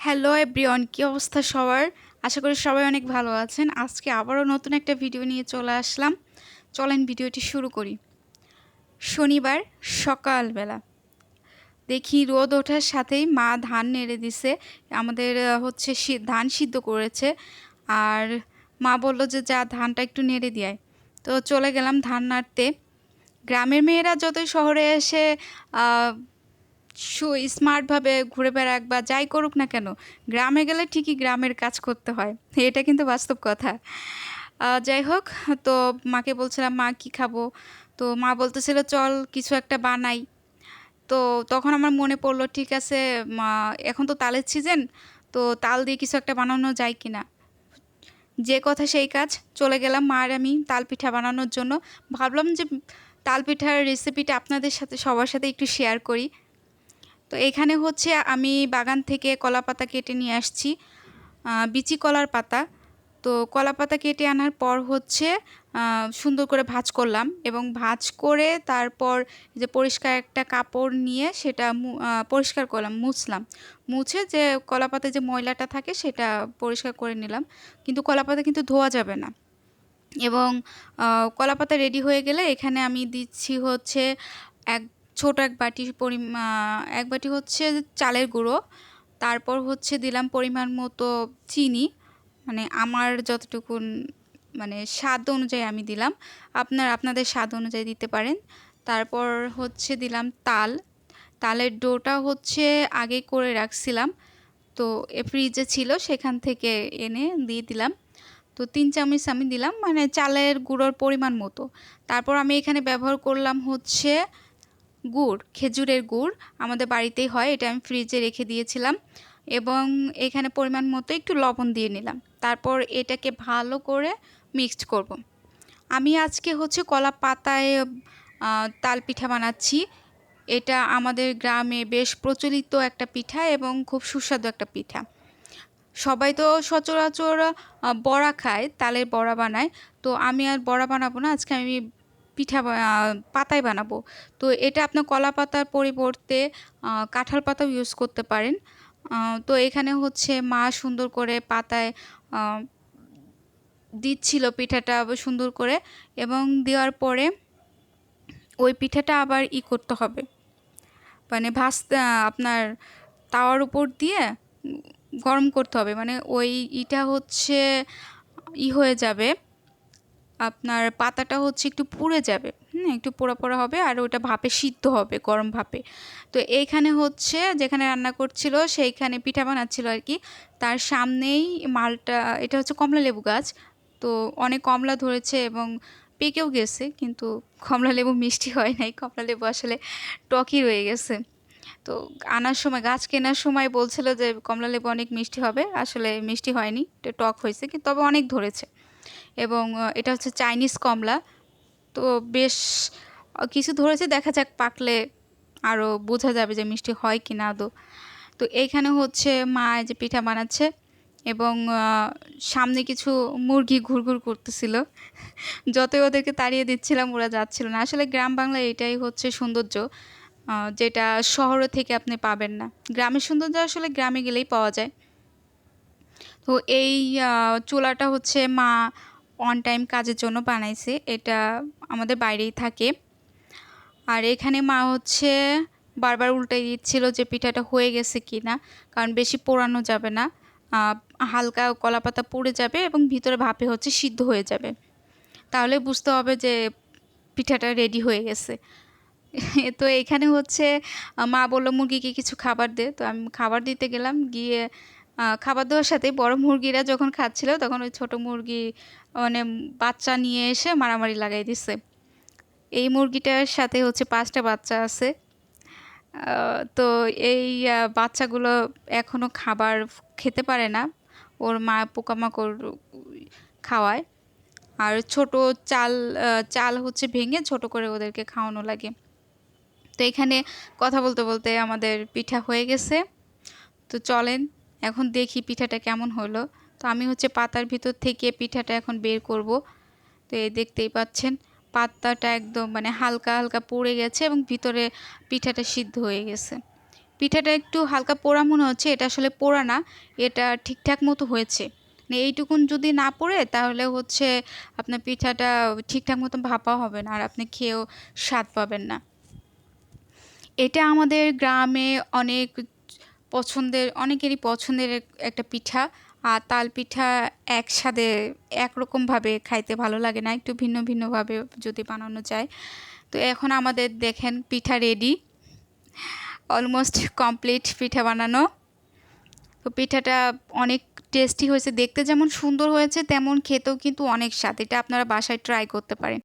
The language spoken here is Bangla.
হ্যালো এভরিওয়ান কী অবস্থা সবার? আশা করি সবাই অনেক ভালো আছেন। আজকে আবারও নতুন একটা ভিডিও নিয়ে চলে আসলাম। চলেন ভিডিওটি শুরু করি। শনিবার সকালবেলা। দেখি রোদ ওঠার সাথেই মা ধান নেড়ে দিছে। আমাদের হচ্ছে ধান সিদ্ধ করেছে। আর মা বলল যে, যা, ধানটা একটু নেড়ে দেয় তো চলে গেলাম ধান নাড়তে। গ্রামের মেয়েরা যতই শহরে এসে স্মার্টভাবে ঘুরে বেড়াক বা যাই করুক না কেন, গ্রামে গেলে ঠিকই গ্রামের কাজ করতে হয়। এটা কিন্তু বাস্তব কথা। যাই হোক, তো মাকে বলছিলাম, মা, কি খাব? তো মা বলতেছিল, চল, কিছু একটা বানাই। তো তখন আমার মনে পড়ল, ঠিক আছে এখন তো তালের সিজন তো তাল দিয়ে কিছু একটা বানানো যায় কি না? যে কথা সেই কাজ, চলে গেলাম মা আর আমি তাল পিঠা বানানোর জন্য। ভাবলাম যে তাল পিঠার রেসিপিটা আপনাদের সাথে, সবার সাথে একটু শেয়ার করি। তো এখানে হচ্ছে আমি বাগান থেকে কলা পাতা কেটে নিয়ে আসছি বিচি কলার পাতা। তো কলা পাতা কেটে আনার পর হচ্ছে সুন্দর করে ভাঁজ করলাম এবং ভাঁজ করে তারপর যে পরিষ্কার একটা কাপড় নিয়ে সেটা পরিষ্কার করলাম, মুছলাম। মুছে যে কলা পাতায় যে ময়লাটা থাকে সেটা পরিষ্কার করে নিলাম। কিন্তু কলা পাতা কিন্তু ধোয়া যাবে না। এবং কলা পাতা রেডি হয়ে গেলে এখানে আমি দিচ্ছি হচ্ছে এক ছোট এক বাটি পরিমা এক বাটি হচ্ছে চালের গুঁড়ো, তারপর হচ্ছে দিলাম পরিমাণ মতো চিনি মানে আমার যতটুকু মানে স্বাদ অনুযায়ী আমি দিলাম। আপনার, আপনাদের স্বাদ অনুযায়ী দিতে পারেন। তারপর হচ্ছে দিলাম তাল। তালের ডোটা হচ্ছে আগে করে রাখছিলাম, তো এ ফ্রিজে ছিল, সেখান থেকে এনে দিয়ে দিলাম। তো তিন চামচ আমি দিলাম মানে চালের গুঁড়োর পরিমাণ মতো। তারপর আমি এখানে ব্যবহার করলাম হচ্ছে গুড়, খেজুরের গুড় আমাদের বাড়িতেই হয়, এটা আমি ফ্রিজে রেখে দিয়েছিলাম এবং এখানে পরিমাণ মতো একটু লবণ দিয়ে নিলাম। তারপর এটাকে ভালো করে মিক্সড করব। আমি আজকে হচ্ছে কলা পাতায় তাল পিঠা বানাচ্ছি। এটা আমাদের গ্রামে বেশ প্রচলিত একটা পিঠা এবং খুব সুস্বাদু একটা পিঠা। সবাই তো সচরাচর বড়া খায়, তালের বড়া বানায়। তো আমি আর বড়া বানাবো না, আজকে আমি পিঠা পাতায় বানাবো। তো এটা আপনার কলা পাতার পরিবর্তে কাঁঠাল পাতাও ইউজ করতে পারেন। তো এখানে হচ্ছে মা সুন্দর করে পাতায় দিচ্ছিল পিঠাটা সুন্দর করে এবং দেওয়ার পরে ওই পিঠাটা আবার ই করতে হবে। মানে ভাজতে আপনার তাওয়ার উপর দিয়ে গরম করতে হবে। মানে ওই ইটা হচ্ছে, ই হয়ে যাবে। আপনার পাতাটা হচ্ছে একটু পুড়ে যাবে, হুম, একটু পোড়া পোড়া হবে আর ওটা ভাপে সিদ্ধ হবে গরম ভাপে। তো এইখানে হচ্ছে যেখানে রান্না করছিল সেইখানে পিঠা বানাচ্ছিল আর কি। তার সামনেই মালটা, এটা হচ্ছে কমলা লেবু গাছ। তো অনেক কমলা ধরেছে এবং পেকেও গেছে, কিন্তু কমলা লেবু মিষ্টি হয় নাই। কমলা লেবু আসলে টকই রয়ে গেছে। তো আনার সময়, গাছ কেনার সময় বলছিল যে কমলা লেবু অনেক মিষ্টি হবে। আসলে মিষ্টি হয়নি, এটা টক হয়েছে, কিন্তু তবে অনেক ধরেছে। এবং এটা হচ্ছে চাইনিজ কমলা। তো বেশ কিছু ধরেছে, দেখা যাক পাকলে আরও বোঝা যাবে যে মিষ্টি হয় কি না আদৌ। তো এইখানে হচ্ছে মা যে পিঠা বানাচ্ছে এবং সামনে কিছু মুরগি ঘুরঘুর করতেছিল। যতই ওদেরকে তাড়িয়ে দিচ্ছিলাম, ওরা যাচ্ছিল না। আসলে গ্রাম বাংলায় এটাই হচ্ছে সৌন্দর্য যেটা শহরে থেকে আপনি পাবেন না। গ্রামের সৌন্দর্য আসলে গ্রামে গেলেই পাওয়া যায়। তো এই চুলাটা হচ্ছে মা অন টাইম কাজের জন্য বানাইছে। এটা আমাদের বাইরেই থাকে। আর এখানে মা হচ্ছে বারবার উল্টাই দিচ্ছিল যে পিঠাটা হয়ে গেছে কি না কারণ বেশি পোড়ানো যাবে না। হালকা কলাপাতা পুড়ে যাবে এবং ভিতরে ভাপে হচ্ছে সিদ্ধ হয়ে যাবে। তাহলে বুঝতে হবে যে পিঠাটা রেডি হয়ে গেছে। তো এখানে হচ্ছে মা বলল, মুরগিকে কিছু খাবার দে। তো আমি খাবার দিতে গেলাম। গিয়ে খাবার দেওয়ার সাথে বড় মুরগিরা যখন খাচ্ছিল, তখন ওই ছোট মুরগি মানে বাচ্চা নিয়ে এসে মারামারি লাগাই দিছে। এই মুরগিটার সাথে হচ্ছে পাঁচটা বাচ্চা আছে। তো এই বাচ্চাগুলো এখনও খাবার খেতে পারে না। ওর মা পোকামাকড় খাওয়ায়। আর ছোট চাল চাল হচ্ছে ভেঙে ছোট করে ওদেরকে খাওয়ানো লাগে। তো এখানে কথা বলতে বলতে আমাদের পিঠা হয়ে গেছে। তো চলেন এখন দেখি পিঠাটা কেমন হলো। তো আমি হচ্ছে পাতার ভিতর থেকে পিঠাটা এখন বের করব। তো এই দেখতেই পাচ্ছেন পাতাটা একদম মানে হালকা হালকা পড়ে গেছে এবং ভিতরে পিঠাটা সিদ্ধ হয়ে গেছে। পিঠাটা একটু হালকা পোড়া মনে হচ্ছে, এটা আসলে পোড়া না, এটা ঠিকঠাক মতো হয়েছে। মানে এইটুকুন যদি না পড়ে, তাহলে হচ্ছে আপনার পিঠাটা ঠিকঠাক মতো ভাপা হবে না আর আপনি খেয়েও স্বাদ পাবেন না। এটা আমাদের গ্রামে অনেক পছন্দের, অনেকেরই পছন্দের একটা পিঠা। আর তাল পিঠা একসাথে একরকমভাবে খাইতে ভালো লাগে না, একটু ভিন্ন ভিন্নভাবে যদি বানানো যায়। তো এখন আমাদের দেখেন পিঠা রেডি অলমোস্ট কমপ্লিট পিঠা বানানো। তো পিঠাটা অনেক টেস্টি হয়েছে, দেখতে যেমন সুন্দর হয়েছে, তেমন খেতেও কিন্তু অনেক স্বাদ। এটা আপনারা বাসায় ট্রাই করতে পারেন।